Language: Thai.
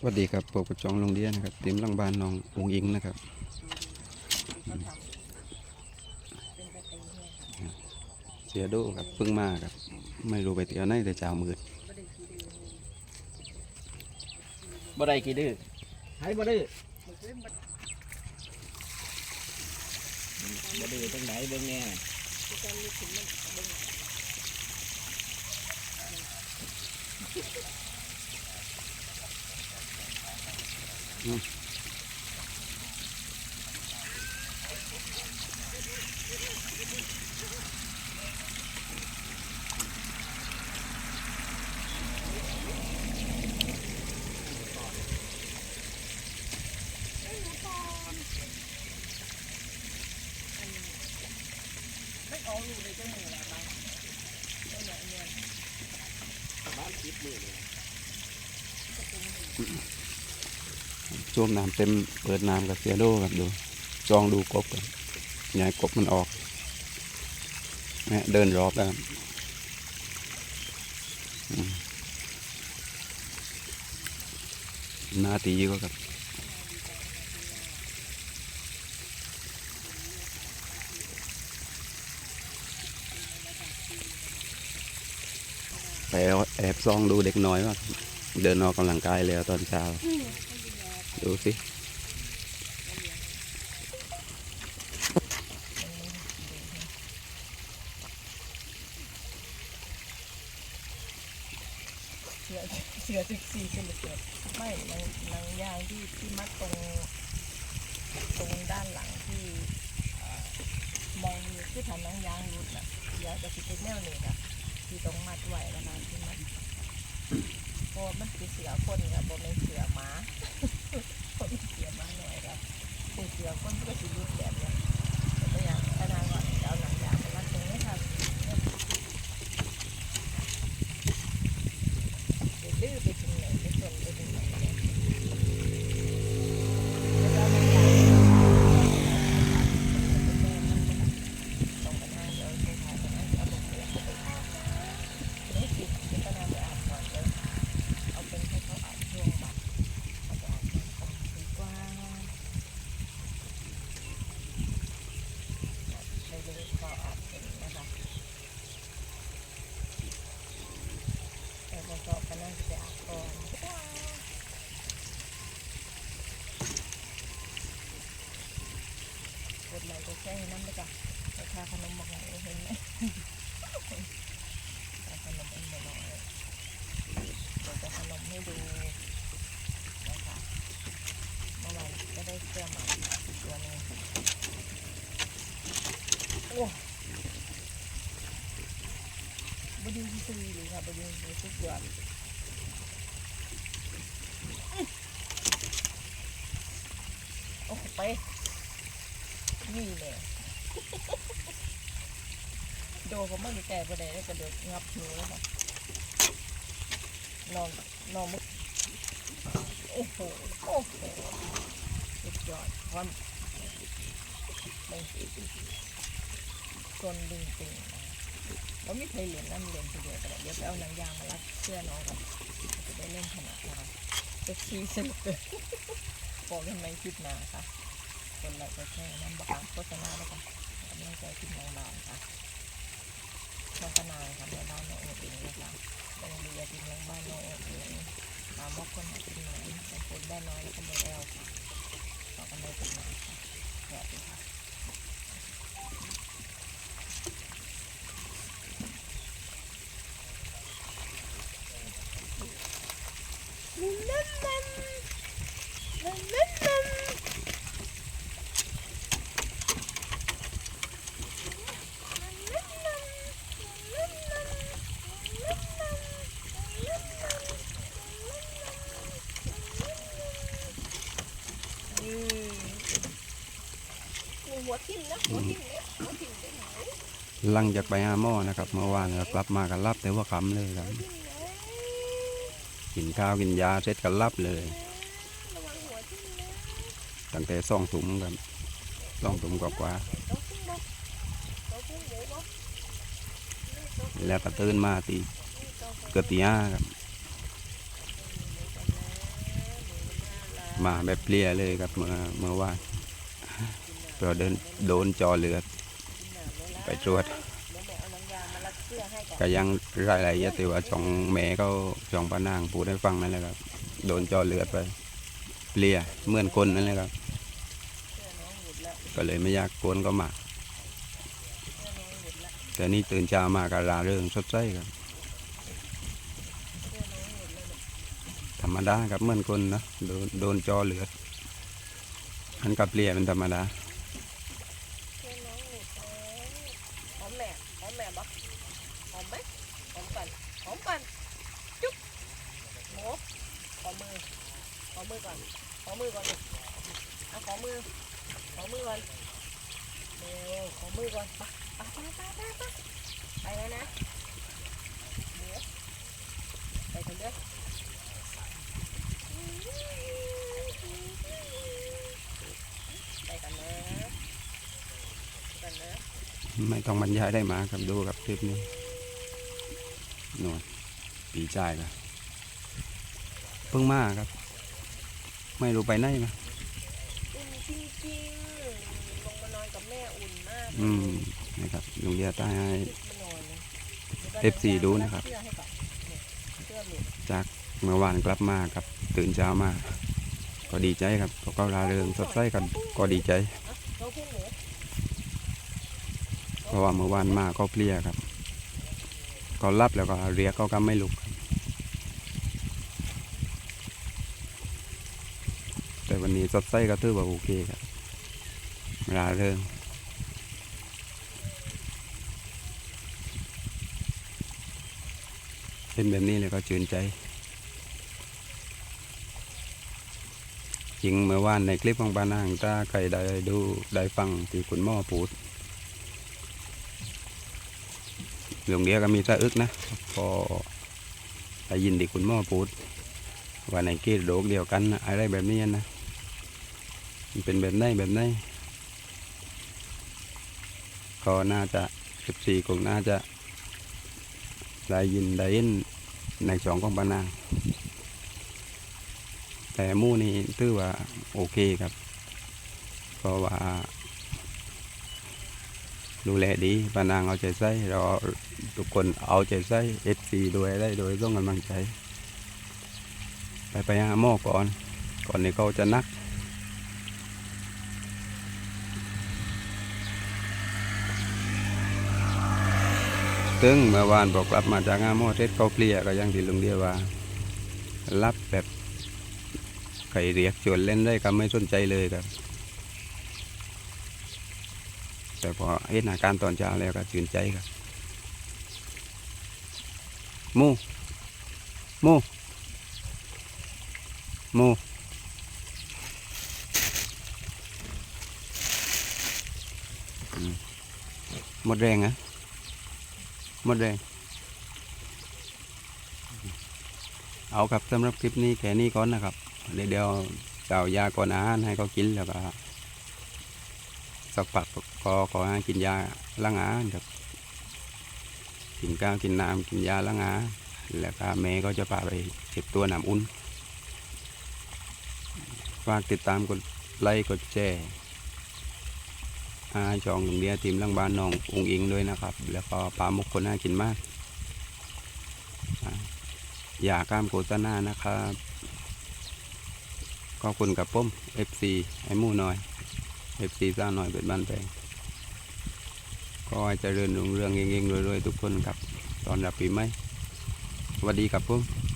สวัสดีครับพวกกระจองโรงเรียนนะครับเต็มหลังบ้านน้องอุงอิงนะครับเสียดูครับเพิ่งมาครับ ไม่รู้ไปเที่ยวไหนแต่เจ้ามืดบ่ได้กี่ดื้อให้บ่ดื้อบ่ดื้อตรงไหนเบิ่งแง่ บ้านคิดมือเลย ช่วมน้ำเต็มเปิดน้ำกับเสียดูครับดูจองดูกบกันอย่าให้กบมันออกเนี่ยเดินรอบแล้วครับอืมหนาตีก็ครับไปเอาแอบซองดูเด็กน้อยว่าเดินออกกำลังกายแล้วตอนเช้า ดูสิเสือเสือสิบสี่เซนเสือไม่หนังนังยางที่ที่มัดตรงตรงด้านหลังที่มองอยู่ที่ทำหนังยางรุดน่ะเดี๋ยวจะสิเป็นแนวนี้ค่ะที่ตรงมัดไว้แล้วนะที่มัด เพราะมันคือเสือคนค่ะบ่เป็นเสือหมาคนเสือหมาหน่อยครับเป็นเสือคนก็สิรุดแบบเนี้ยแต่ก็อย่างขนาดว่าจะเอาหนังยางมามัดตรงนี้ค่ะ ไปดื้อไปถึงไหนไปสนไปถึงไหนเนี่ยแล้วก็มันอยากส่งกันมาเดี๋ยวส่งถ่ายกันนะเอาลงเรือไปนี่สิเดี๋ยวก็น่าไปอาบก่อนเดี๋ยวเอาเป็นให้เขาอาบช่วงบ่ายเอาไปอาบก่อนดีกว่าไปเลยก็อาบเป็นนะคะ แต่พอสอบกันนั่นจะอาบก่อนก ดไลค์กดแชร์ให้น้ำด้วยจ้ะราคาขนมบอกหน่อยเห็นไหมราคาขนมเอ็นบอกหน่อยเดี๋ยวจะขนมให้ดูนะคะเมื่อวานก็ได้เสื้อม่ตัวนึงโอ้บดีที่สุดเลยค่ะบดีที่สุดยอดโอ้ไป นี่แหละโดเขาไม่มีแต่ประเดี๋ยวกระโดดงับหูแล้วค่ะนอนนอนมุกโอ้โหโอ้โหสุดยอดความไม่กลนดึงติงนะแล้วไม่เคยเหรียญนั่นเหรียญทีเดียวกันเดี๋ยวไปเอาหนังยางมารัดเสื้อน้องกันจะได้เล่นขนาดนะคะเซ็กซี่สนุกเลยบอกกันในคลิปหนาค่ะ คนไลค์กดแชร์น้ำบอกโฆษณาแล้วค่ะกำลังใจที่น้องบานค่ะโฆษณาค่ะแม่บ้านน้องเองนะคะโรงเรียนที่น้องบ้านน้องเองถามว่าคนไหนเป็นไหนบางคนได้น้อยแล้วก็ไมืองแอลค่ะบอกกันในคลิปหน้าค่ะแบบดีค่ะ อืมหัวทิ่มนะ หลังจากไปหาหม้อนะครับเมื่อวานก็กลับมากันรับแต่ว่าคำเลยครับ กินข้าวกินยาเสร็จกันรับเลยตั้งแต่สองถุงกันสองถุงกว่าโต๊ะพุ่งบ่โต๊ะพุ่งหมูบ่ๆแล้วก็ตื่นมาตีเกือบตีห้าครับหมูกันนะหมูมาแบบเปลี่ยเลยครับเมื่อเมื่อวาน เราเดินโดนจอเลือดไปตรวจ ก็ยังรายละเอียดแต่ว่าช่องแม่เขาช่องป้านางพูดให้ฟังนั่นแหละครับ โดนจอเลือดไปเปลี่ยเหมือนคนนั่นแหละครับ ก็เลยไม่อยากกวนก็มาเสื้อน้องหลุดแต่นี่ตื่นเช้ามาก็ราเริงสดใสครับเสื้องหลุดแล้วเนี่ยธรรมดาครับเหมือนคนนะโดนโดนจอเลือดอันกับเปลี่ยเป็นธรรมดา เสื้อน้องหลุดแล้วหอมแม่หอมแม่บักหอมไหมหอมกันหอมกันจุ๊บโหขอมือข อมือก่อน ขอมือก่อนเอาขอมือ ขอมือก่อนเร็วขอมือก่อนไปไปไปไปไปไปแล้วนะเดี๋ยวไปกันเด้อไปกันนะไปกันนะไม่ต้องบรรยายได้มาครับดูกับคลิปนี้นวลปีจ่ายครับเพิ่งมาครับ ไม่รู้ไปไหนมาอุ่นจริงๆลงมานอนกับแม่อุ่นมากอืมนะครับลุงเดียใต้ให้มานอนเลย FC ดูนะครับเสื้อให้ก่อนเนี่ยเสื้อหลุดจากเมื่อวานกลับมาครับตื่นเช้ามา ก็ดีใจครับเขาก็ราเริงสดใสกันก็ดีใจอะเราพุ่งหมูเพราะว่าเมื่อวานมาก็เพลียครับ ก็รับแล้วก็เรียกก็ก็ไม่ลุกครับแต่ วันนี้สดใสก็ถือว่าโอเคครับราเริงเป็นแบบนี้เลยก็ชื่นใจจริงเมื่อวานในคลิปของปานางถ้าใครได้ดูได้ฟังที่คุณหมอพูดหลวงเดียก็มีสะอึกนะพอได้ยินที่คุณหมอพูดว่าในเกศโรคเดียวกันอะไรแบบนี้นะ มันเป็นแบบไหนแบบไหนก็น่าจะสิบสี่คงน่าจะได้ยินได้ยินในสองของปานาง แต่หมู่นี่ถือว่าโอเคครับ เพราะว่า ดูแลดีปานางเอาใจใส่เราทุกคนเอาใจใส่เอฟซีด้วยได้โดยต้องกำลังใจ ไปไปหาหมอก่อน ก่อนนี้เขาจะนัก ซึ่งเมื่อวานบอกกลับมาจากงานหมอเทศเขาเคลียก็ยังที่ลุงเดียว่า รับแบบใครเรียกชวนเล่นได้ก็ไม่สนใจเลยครับ แต่พอเห็นอาการตอนเช้าแล้วก็ชื่นใจครับมูมูมูมหมดแรงอะห มดแรงเอาครับสำหรับคลิปนี้แค่นี้ก่อนนะครับ เดี๋ยวเดี๋ยวเจ้ายาก่อนอาหารให้เขากินแล้วก็สักพักก็ขอให้กินยาล้างอาหารครับ กินข้าวกินน้ำกินยาล้างอาหารแล้วก็แม่ก็จะพาไปเช็ดตัวน้ำอุ่นฝากติดตามกดไลค์กดแชร์ อาชองหนุ่มเดียทีมลังบ้านน้ององอิงด้วยนะครับ แล้วก็ปลาหมกคนน่ากินมากอ่าอย่าข้ามโฆษณานะครับขอบคุณกับผม FC ไอ้หมู่น้อยเอฟซีสาวน้อยเป็นบ้านแพงก็ให้เจริญรุ่งเรื่องเงงๆรวยๆทุกคนครับ ตอนรับปีใหม่สวัสดีครับผม